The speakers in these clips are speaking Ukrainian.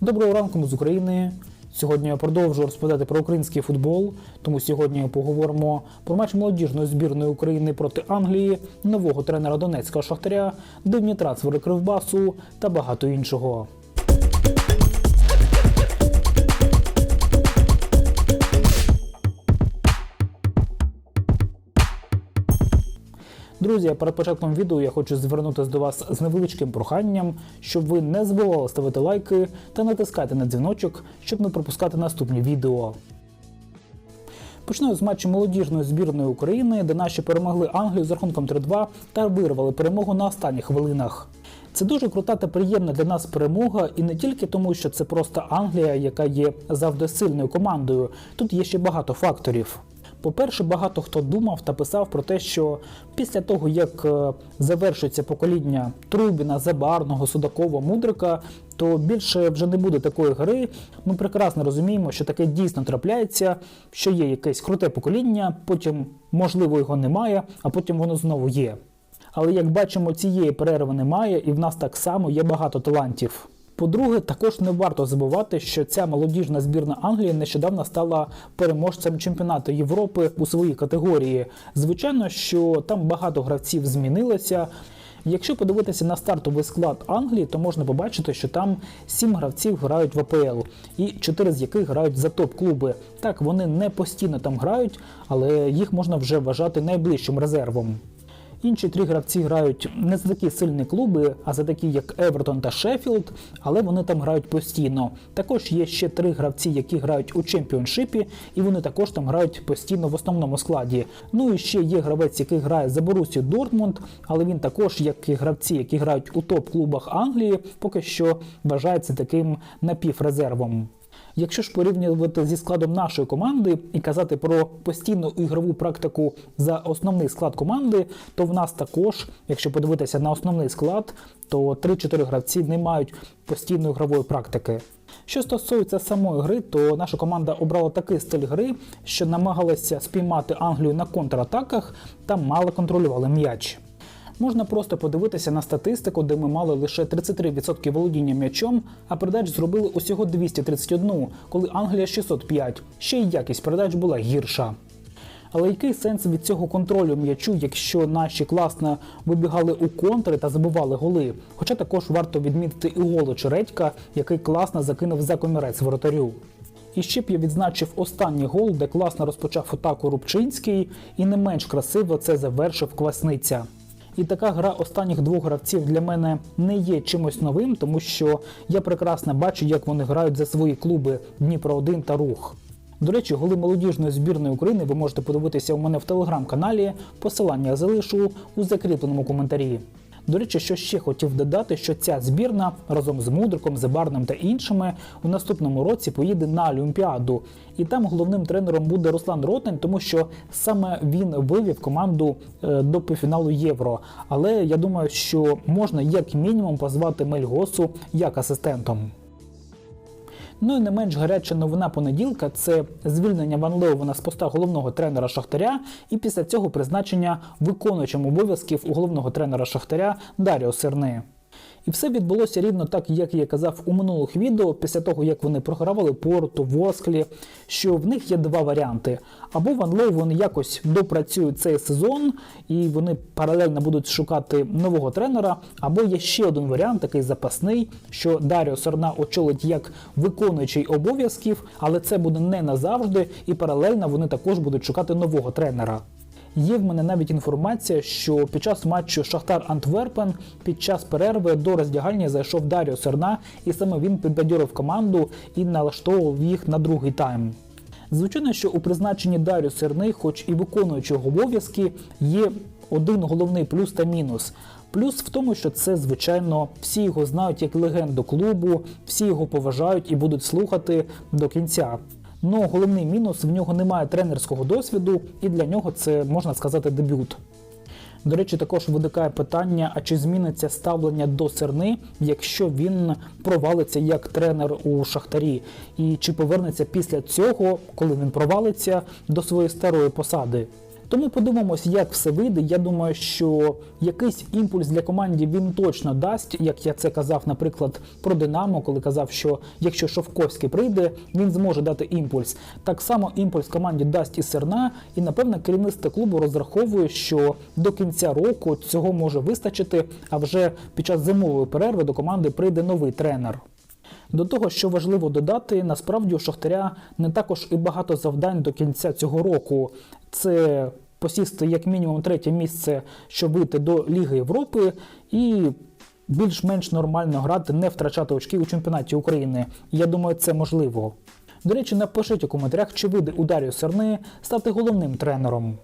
Доброго ранку з України. Сьогодні я продовжу розповідати про український футбол. Тому сьогодні поговоримо про матч молодіжної збірної України проти Англії, нового тренера Донецького Шахтаря, дивні трансфери Кривбасу та багато іншого. Друзі, перед початком відео я хочу звернутися до вас з невеличким проханням, щоб ви не забували ставити лайки та натискати на дзвіночок, щоб не пропускати наступні відео. Почну з матчу молодіжної збірної України, де наші перемогли Англію з рахунком 3-2 та вирвали перемогу на останніх хвилинах. Це дуже крута та приємна для нас перемога, і не тільки тому, що це просто Англія, яка є завжди сильною командою. Тут є ще багато факторів. По-перше, багато хто думав та писав про те, що після того, як е, завершиться покоління Трубіна, Забарного, Судакова, Мудрика, то більше вже не буде такої гри. Ми прекрасно розуміємо, що таке дійсно трапляється, що є якесь круте покоління, потім, можливо, його немає, а потім воно знову є. Але як бачимо, цієї перерви немає, і в нас так само є багато талантів. По-друге, також не варто забувати, що ця молодіжна збірна Англії нещодавно стала переможцем чемпіонату Європи у своїй категорії. Звичайно, що там багато гравців змінилося. Якщо подивитися на стартовий склад Англії, то можна побачити, що там сім гравців грають в АПЛ, і чотири з яких грають за топ-клуби. Так, вони не постійно там грають, але їх можна вже вважати найближчим резервом. Інші три гравці грають не за такі сильні клуби, а за такі, як Евертон та Шеффілд, але вони там грають постійно. Також є ще три гравці, які грають у чемпіоншипі, і вони також там грають постійно в основному складі. Ну і ще є гравець, який грає за Борусію Дортмунд, але він також, як і гравці, які грають у топ-клубах Англії, поки що вважається таким напіврезервом. Якщо ж порівнювати зі складом нашої команди і казати про постійну ігрову практику за основний склад команди, то в нас також, якщо подивитися на основний склад, то 3-4 гравці не мають постійної ігрової практики. Що стосується самої гри, то наша команда обрала такий стиль гри, що намагалася спіймати Англію на контратаках та мало контролювали м'яч. Можна просто подивитися на статистику, де ми мали лише 33% володіння м'ячом, а передач зробили усього 231, коли Англія 605. Ще й якість передач була гірша. Але який сенс від цього контролю м'ячу, якщо наші класно вибігали у контри та забивали голи? Хоча також варто відмітити і голу Чередька, який класно закинув за комірець воротарю. І ще б я відзначив останній гол, де класно розпочав атаку Рубчинський, і не менш красиво це завершив Квасниця. І така гра останніх двох гравців для мене не є чимось новим, тому що я прекрасно бачу, як вони грають за свої клуби Дніпро 1 та Рух. До речі, голи молодіжної збірної України ви можете подивитися у мене в телеграм-каналі. Посилання залишу у закріпленому коментарі. До речі, що ще хотів додати, що ця збірна разом з Мудриком, Зебарним та іншими у наступному році поїде на Олімпіаду. І там головним тренером буде Руслан Ротень, тому що саме він вивів команду е, до півфіналу Євро. Але я думаю, що можна як мінімум позвати Мельгосу як асистентом. Ну і не менш гаряча новина понеділка це звільнення Ван Леовена з поста головного тренера Шахтаря, і після цього призначення виконуючим обов'язків у головного тренера Шахтаря Даріо Серни. І все відбулося рівно так, як я казав у минулих відео, після того як вони програвали Порту, Восклі, що в них є два варіанти. Або Ван Лейвен якось допрацюють цей сезон, і вони паралельно будуть шукати нового тренера, або є ще один варіант, такий запасний, що Даріо Сорна очолить як виконуючий обов'язків, але це буде не назавжди, і паралельно вони також будуть шукати нового тренера. Є в мене навіть інформація, що під час матчу Шахтар Антверпен під час перерви до роздягальні зайшов Даріо Серна, і саме він підбадьорив команду і налаштовував їх на другий тайм. Звичайно, що у призначенні Даріо Серни, хоч і виконуючого обов'язки, є один головний плюс та мінус. Плюс в тому, що це, звичайно, всі його знають як легенду клубу, всі його поважають і будуть слухати до кінця. Ну, головний мінус в нього немає тренерського досвіду, і для нього це можна сказати дебют. До речі, також виникає питання: а чи зміниться ставлення до Серни, якщо він провалиться як тренер у Шахтарі, і чи повернеться після цього, коли він провалиться, до своєї старої посади? Тому подивимось, як все вийде. Я думаю, що якийсь імпульс для команді він точно дасть, як я це казав, наприклад, про Динамо, коли казав, що якщо Шовковський прийде, він зможе дати імпульс. Так само імпульс команді дасть і Серна, і напевно керівництво клубу розраховує, що до кінця року цього може вистачити. А вже під час зимової перерви до команди прийде новий тренер. До того, що важливо додати, насправді у Шахтаря не також і багато завдань до кінця цього року. Це посісти як мінімум третє місце, щоб вийти до Ліги Європи і більш-менш нормально грати, не втрачати очки у чемпіонаті України. Я думаю, це можливо. До речі, напишіть у коментарях, чи вийде у Дар'ю Серни стати головним тренером.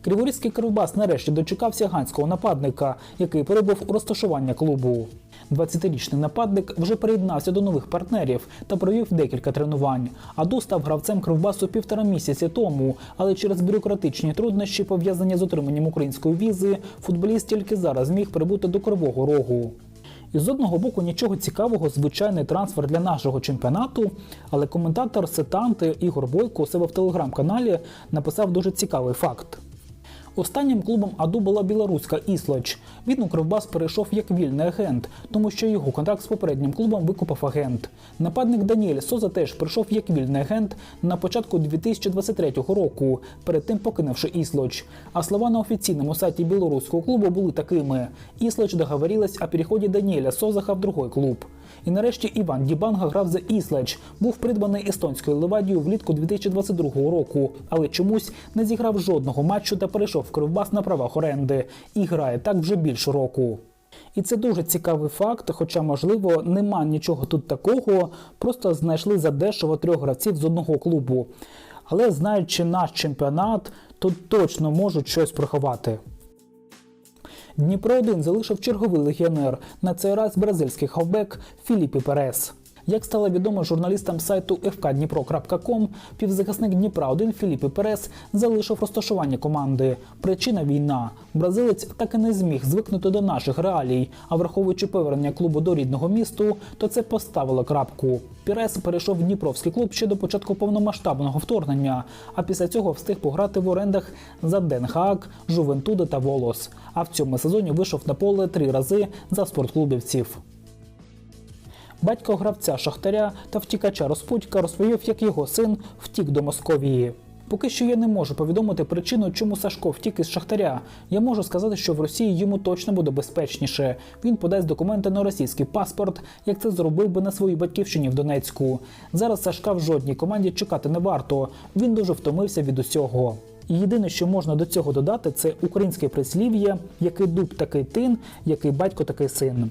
Криворізький Кривбас нарешті дочекався ганського нападника, який перебув у розташування клубу. 20-річний нападник вже приєднався до нових партнерів та провів декілька тренувань. Аду став гравцем Кривбасу півтора місяці тому, але через бюрократичні труднощі, пов'язані з отриманням української візи, футболіст тільки зараз зміг прибути до Кривого Рогу. І з одного боку нічого цікавого, звичайний трансфер для нашого чемпіонату, але коментатор Сетанти Ігор Бойко у себе в телеграм-каналі написав дуже цікавий факт. Останнім клубом Аду була білоруська Іслоч. Він у Кривбас перейшов як вільний агент, тому що його контракт з попереднім клубом викупив агент. Нападник Даніель Соза теж прийшов як вільний агент на початку 2023 року, перед тим покинувши Іслоч. А слова на офіційному сайті білоруського клубу були такими: Іслоч договорилась о переході Даніеля Созаха в другий клуб. І нарешті Іван Дібанга грав за Іслач, був придбаний естонською Левадією влітку 2022 року, але чомусь не зіграв жодного матчу та перейшов в Кривбас на правах оренди і грає так вже більше року. І це дуже цікавий факт, хоча, можливо, нема нічого тут такого, просто знайшли задешево трьох гравців з одного клубу. Але знаючи наш чемпіонат, то точно можуть щось приховати. Дніпро 1 залишив черговий легіонер, на цей раз бразильський хавбек Філіпі Перес. Як стало відомо журналістам сайту fkdnipro.com, півзахисник Дніпра 1 Філіпі Перес залишив розташування команди. Причина війна. Бразилець так і не зміг звикнути до наших реалій, а враховуючи повернення клубу до рідного місту, то це поставило крапку. Пірес перейшов в Дніпровський клуб ще до початку повномасштабного вторгнення, а після цього встиг пограти в орендах за Ден Хаак, Жувентуди та Волос. А в цьому сезоні вийшов на поле три рази за спортклубівців. Батько гравця Шахтаря та втікача Розпутька розповів, як його син втік до Московії. Поки що я не можу повідомити причину, чому Сашко втік із Шахтаря. Я можу сказати, що в Росії йому точно буде безпечніше. Він подасть документи на російський паспорт, як це зробив би на своїй батьківщині в Донецьку. Зараз Сашка в жодній команді чекати не варто. Він дуже втомився від усього. І єдине, що можна до цього додати, це українське прислів'я, який дуб такий тин, який батько такий син.